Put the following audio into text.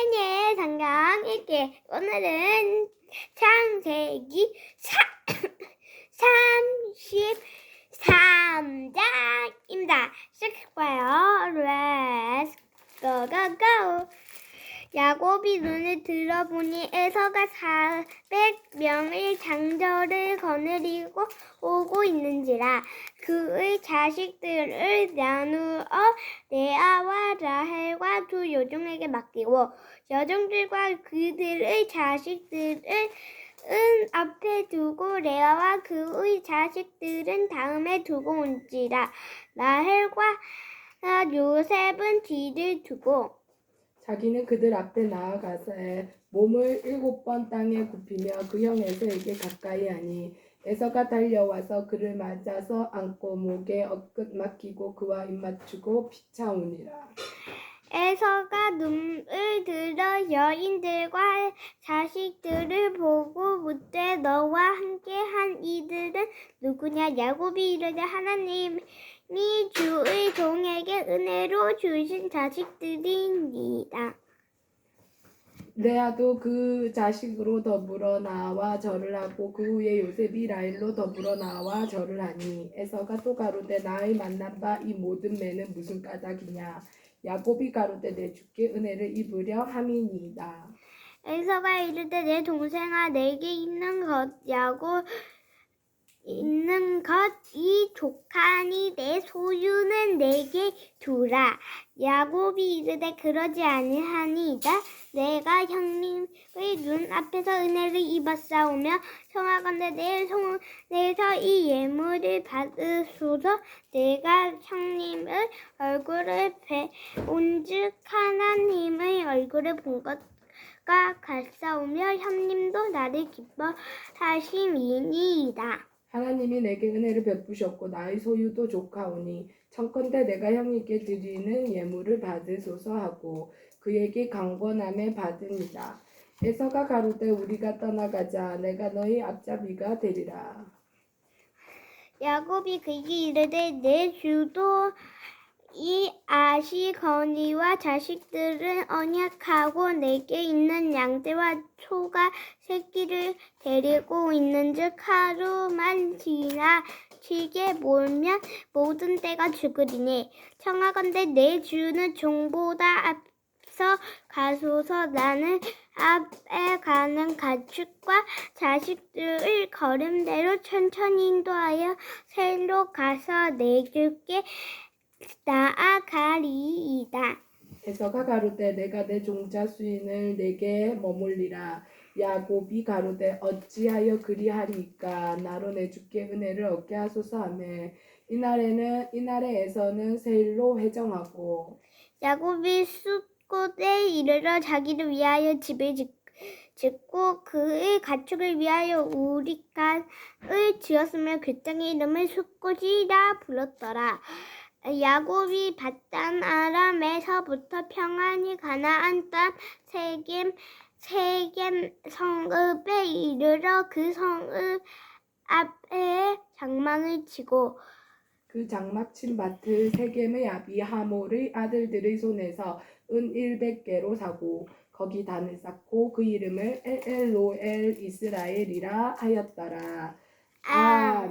세계 상강 읽기 오늘은 창세기 3, 3 야곱이 눈을 들어보니 에서가 400명의 장저를 거느리고 오고 있는지라 그의 자식들을 나누어 레아와 라헬과 두 여종에게 맡기고 여종들과 그들의 자식들을 은 앞에 두고 레아와 그의 자식들은 다음에 두고 온지라 라헬과 아, 요셉은 뒤를 두고 자기는 그들 앞에 나아가서 몸을 일곱 번 땅에 굽히며 그 형 에서에게 가까이 하니 에서가 달려와서 그를 맞아서 안고 목에 엇끝 맡기고 그와 입 맞추고 피차우니라. 에서가 눈을 들어 여인들과 자식들을 보고 묻되 너와 함께 한 이들은 누구냐? 야곱이 이르되 하나님이 주의 종에게 은혜로 주신 자식들이니이다 레아도 그 자식으로 더불어 나와 절을 하고 그 후에 요셉이 라일로 더불어 나와 절을 하니 에서가 또 가로되 나의 만난 바 이 모든 매는 무슨 까닭이냐? 야곱이 가로되 내 주께 은혜를 입으려 함이니이다. 에서가 이르되 내 동생아 내게 있는 것 야곱 있는 것이 조카니 내 소유는 내게 두라. 야곱이 이르되 그러지 아니하니이다. 내가 형님의 눈 앞에서 은혜를 입었사오며 청하건대 내 손에서 이 예물을 받으소서 내가 형님의 얼굴을 배온즉 하나님의 얼굴을 본 것 과 같사오며 형님도 나를 기뻐하심이니이다. 하나님이 내게 은혜를 베푸셨고 나의 소유도 조카오니 청컨대 내가 형님께 드리는 예물을 받으소서 하고 그에게 강권함에 받으니라. 에서가 가로되 우리가 떠나가자 내가 너희 앞잡이가 되리라. 야곱이 그에게 이르되 내 주도 이 아시거니와 자식들은 언약하고 내게 있는 양떼와 소가 새끼를 데리고 있는즉 하루만 지나치게 몰면 모든 떼가 죽으리니. 청하건대 내 주는 종보다 앞서 가소서 나는 앞에 가는 가축과 자식들을 걸음대로 천천히 인도하여 셀로 가서 내 주께 나아가리이다. 에서가 가로되 내가 내 종자 수인을 내게 머물리라. 야곱이 가로되 어찌하여 그리하리까 나로 내 주께 은혜를 얻게 하소서 하매 이날에는 이날에에서는 세일로 회정하고 야곱이 숲곳에 이르러 자기를 위하여 집을 짓- 짓고 그의 가축을 위하여 우리간을 지었으며 그 땅의 이름을 숲곳이라 불렀더라. 야곱이 바단 아람에서부터 평안히 가나안 땅 세겜 세겜 성읍에 이르러 그 성읍 앞에 장막을 치고 그 장막 친 밭을 세겜의 아비 하몰의 아들들의 손에서 은 100개로 사고 거기 단을 쌓고 그 이름을 엘엘로엘 이스라엘이라 하였더라. 아멘.